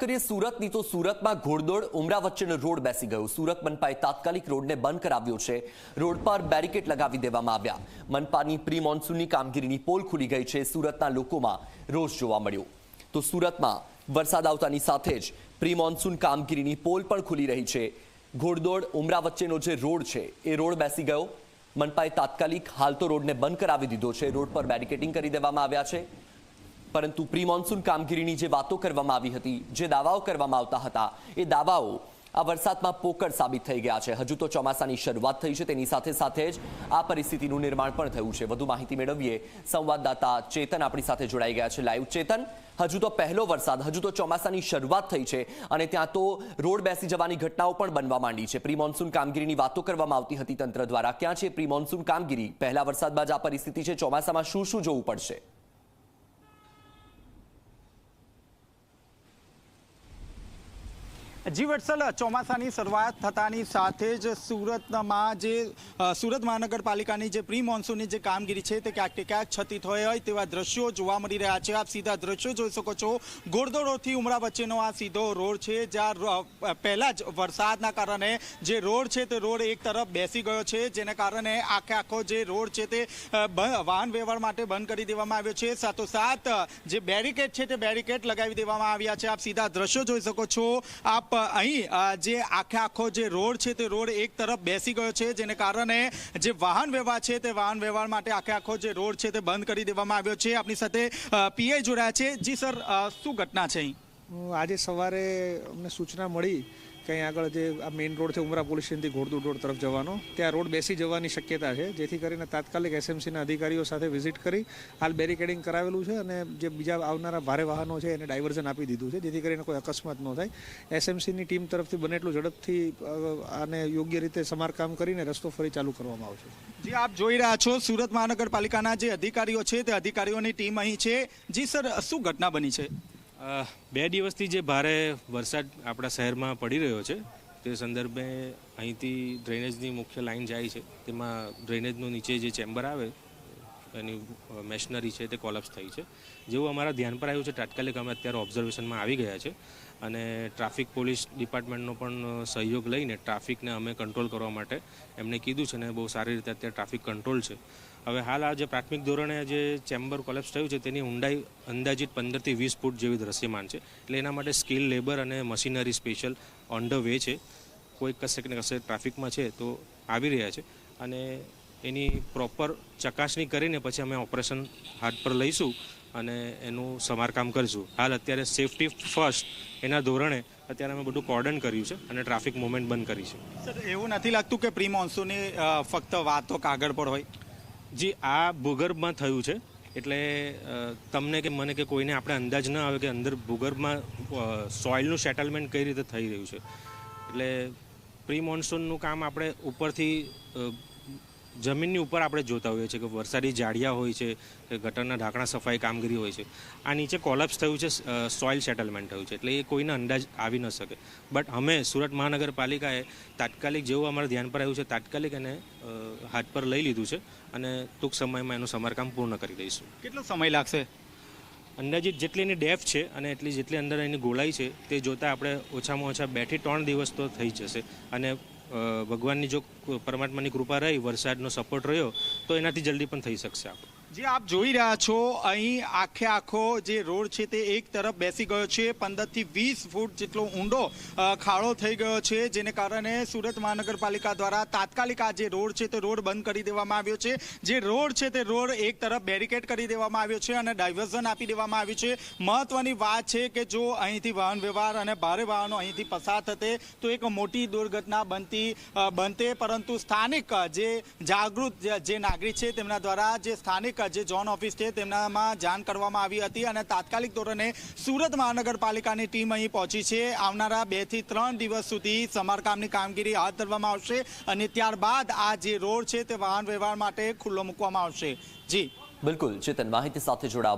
કરીએ સુરતની, તો સુરતમાં ઘોડદોડ ઉમરા વચ્ચેનો રોડ બેસી ગયો. સુરત મનપાએ તાત્કાલિક રોડને બંધ કરાવ્યો છે. રોડ પર બેરિકેડ લગાવી દેવામાં આવ્યા. મનપાની પ્રી મોન્સૂનની કામગીરીની પોલ ખુલી ગઈ છે. સુરતના લોકોમાં રોષ જોવા મળ્યો. તો સુરતમાં વરસાદ આવતાની સાથે જ પ્રી મોન્સૂન કામગીરીની પોલ પણ ખુલી રહી છે. ઘોડદોડ ઉમરા વચ્ચેનો જે રોડ છે, એ રોડ બેસી ગયો. મનપાએ તાત્કાલિક હાલ તો રોડને બંધ કરાવી દીધો છે. રોડ પર બેરિકેડિંગ કરી દેવામાં આવ્યા છે. પરંતુ પ્રી મોન્સૂન કામગીરીની જે વાતો કરવામાં આવી હતી, જે દાવાઓ કરવામાં આવતા હતા, એ દાવાઓ આ વરસાદમાં પોકળ સાબિત થઈ ગયા છે. હજુ તો ચોમાસાની શરૂઆત થઈ છે, તેની સાથે સાથે જ આ પરિસ્થિતિનું નિર્માણ પણ થયું છે. વધુ માહિતી મેળવીએ સંવાદદાતા ચેતન આપણી સાથે જોડાઈ ગયા છે લાઈવ. ચેતન, હજુ તો પહેલો વરસાદ, હજુ તો ચોમાસાની શરૂઆત થઈ છે અને ત્યાં તો રોડ બેસી જવાની ઘટનાઓ પણ બનવા માંડી છે. પ્રી મોન્સૂન કામગીરીની વાતો કરવામાં આવતી હતી તંત્ર દ્વારા. ક્યાં છે પ્રી મોન્સૂન કામગીરી? પહેલા વરસાદ બાદ આ પરિસ્થિતિ છે. ચોમાસામાં શું શું જોવું પડશે? જી વત્સલ ચોમાસાની શરૂઆત થતાની સાથે જ સુરતમાં જે સુરત મહાનગરપાલિકાની જે પ્રી મોન્સૂનની જે કામગીરી છે તે ક્યાંક ક્યાંક છતી થઈ હોય તેવા દ્રશ્યો જોવા મળી રહ્યા છે. આપ સીધા દ્રશ્યો જોઈ શકો છો. ગોળદોડોથી ઉમરા વચ્ચેનો આ સીધો રોડ છે, જ્યાં પહેલાં જ વરસાદના કારણે જે રોડ છે તે રોડ એક તરફ બેસી ગયો છે. જેને કારણે આખે આખો જે રોડ છે તે વાહન વ્યવહાર માટે બંધ કરી દેવામાં આવ્યો છે. સાથોસાથ જે બેરિકેડ છે તે બેરિકેડ લગાવી દેવામાં આવ્યા છે. આપ સીધા દ્રશ્યો જોઈ શકો છો. આપ અહીં જે આખે આખો જે રોડ છે તે રોડ એક તરફ બેસી ગયો છે, જેને કારણે જે વાહન વ્યવહાર છે તે વાહન વ્યવહાર માટે આખે આખો જે રોડ છે તે બંધ કરી દેવામાં આવ્યો છે. આપની સાથે પીઆઈ જોડાયા છે. જી સર શું ઘટના છે અહીં? આજે સવારે અમને સૂચના મળી કે અહીં આગળ જે આ મેઇન રોડ છે ઉમરા પોલીસ સ્ટેશનથી ઘોડદુડ રોડ તરફ જવાનો, ત્યાં રોડ બેસી જવાની શક્યતા છે. જેથી કરીને તાત્કાલિક એસએમસીના અધિકારીઓ સાથે વિઝિટ કરી હાલ બેરિકેડિંગ કરાવેલું છે અને જે બીજા આવનારા ભારે વાહનો છે એને ડાયવર્ઝન આપી દીધું છે. જેથી કરીને કોઈ અકસ્માત ન થાય. એસએમસીની ટીમ તરફથી બને એટલું ઝડપથી આને યોગ્ય રીતે સમારકામ કરીને રસ્તો ફરી ચાલુ કરવામાં આવશે. જે, આપ જોઈ રહ્યા છો સુરત મહાનગરપાલિકાના જે અધિકારીઓ છે તે અધિકારીઓની ટીમ અહીં છે. જી, સર, શું ઘટના બની છે? બે દિવસથી જે ભારે વરસાદ આપણા શહેરમાં પડી રહ્યો છે, તે સંદર્ભે અહીંથી ડ્રેનેજની મુખ્ય લાઈન જાય છે. તેમાં ડ્રેનેજનું નીચે જે ચેમ્બર આવે, એની મેશનરી છે તે કોલેપ્સ થઈ છે. જેવું અમારા ધ્યાન પર આવ્યું છે, તાત્કાલિક અમે અત્યારે ઓબ્ઝર્વેશનમાં આવી ગયા છે અને ટ્રાફિક પોલીસ ડિપાર્ટમેન્ટનો પણ સહયોગ લઈને ટ્રાફિકને અમે કંટ્રોલ કરવા માટે એમને કીધું છે ને બહુ સારી રીતે અત્યારે ટ્રાફિક કંટ્રોલ છે. હવે હાલ આ જે પ્રાથમિક ધોરણે જે ચેમ્બર કોલેપ્સ થયું છે, તેની ઊંડાઈ અંદાજિત પંદરથી વીસ ફૂટ જેવી દ્રશ્યમાન છે. એટલે એના માટે સ્કિલ, લેબર અને machinery special on the way છે. કોઈ કશે ને કશે ટ્રાફિકમાં છે તો આવી રહ્યા છે. અને એની પ્રોપર ચકાસણી કરીને પછી અમે ઓપરેશન હાથ પર લઈશું અને એનું સમારકામ કરીશું. હાલ અત્યારે સેફટી ફર્સ્ટ એના ધોરણે અત્યારે અમે બધું કોર્ડન કર્યું છે અને ટ્રાફિક મુવમેન્ટ બંધ કરી છે. સર એવું નથી લાગતું કે પ્રી મોન્સૂનની ફક્ત વાતો કાગળ પર હોય? જી, આ ભૂગર્ભમાં થયું છે. એટલે તમને કે મને કે કોઈને આપણે અંદાજ ન આવે કે અંદર ભૂગર્ભમાં સોઇલનું સેટલમેન્ટ કઈ રીતે થઈ રહ્યું છે. એટલે પ્રી મોન્સૂનનું કામ આપણે ઉપરથી જમીનની ઉપર આપણે જોતા હોઈએ છીએ કે વરસાદી જાડિયા હોય છે કે ગટરના ઢાંકણા સફાઈ કામગીરી હોય છે. આ નીચે કોલેપ્સ થયું છે સોઇલ સેટલમેન્ટ થયું છે એટલે એ કોઈને અંદાજ આવી ન શકે. બટ અમે સુરત મહાનગરપાલિકાએ તાત્કાલિક જેવું અમારા ધ્યાન પર આવ્યું છે તાત્કાલિક એને હાથ પર લઈ લીધું છે અને ટૂંક સમયમાં એનું સમારકામ પૂર્ણ કરી દઈશું. કેટલો સમય લાગશે? અંદાજિત જેટલી એની ડેફ છે અને એટલી જેટલી અંદર એની ગોળાઈ છે તે જોતાં આપણે ઓછામાં ઓછા બેથી ત્રણ દિવસ તો થઈ જશે. અને ભગવાનની જો પરમાત્માની કૃપા રહી, વરસાદનો સપોર્ટ રહ્યો, તો એનાથી જલ્દી પણ થઈ શકશે આપણે. જે, આપ જોઈ રહ્યા છો, અહીં આખે આખો જે રોડ છે તે એક તરફ બેસી ગયો છે. પંદરથી વીસ ફૂટ જેટલો ઊંડો ખાડો થઈ ગયો છે, જેને કારણે સુરત મહાનગરપાલિકા દ્વારા તાત્કાલિક આ જે રોડ છે તે રોડ બંધ કરી દેવામાં આવ્યો છે. જે રોડ છે તે રોડ એક તરફ બેરિકેડ કરી દેવામાં આવ્યો છે અને ડાયવર્ઝન આપી દેવામાં આવ્યું છે. મહત્વની વાત છે કે જો અહીંથી વાહન વ્યવહાર અને ભારે વાહનો અહીંથી પસાર થતે, તો એક મોટી દુર્ઘટના બનતી બનતે. પરંતુ સ્થાનિક જે જાગૃત જે- જે નાગરિક છે તેમના દ્વારા જે સ્થાનિક જે ઝોન ઓફિસ છે તેમનામાં જાણ કરવામાં આવી હતી અને તાત્કાલિક ધોરણે સુરત મહાનગરપાલિકાની ટીમ અહીં પહોંચી છે. આવનારા બેથી ત્રણ દિવસ સુધી સમારકામની કામગીરી હાથ ધરવામાં આવશે અને ત્યારબાદ આ જે રોડ છે તે વાહન વ્યવહાર માટે ખુલ્લો મૂકવામાં આવશે. જી. બિલકુલ. ચેતન, માહિતી સાથે જોડાવા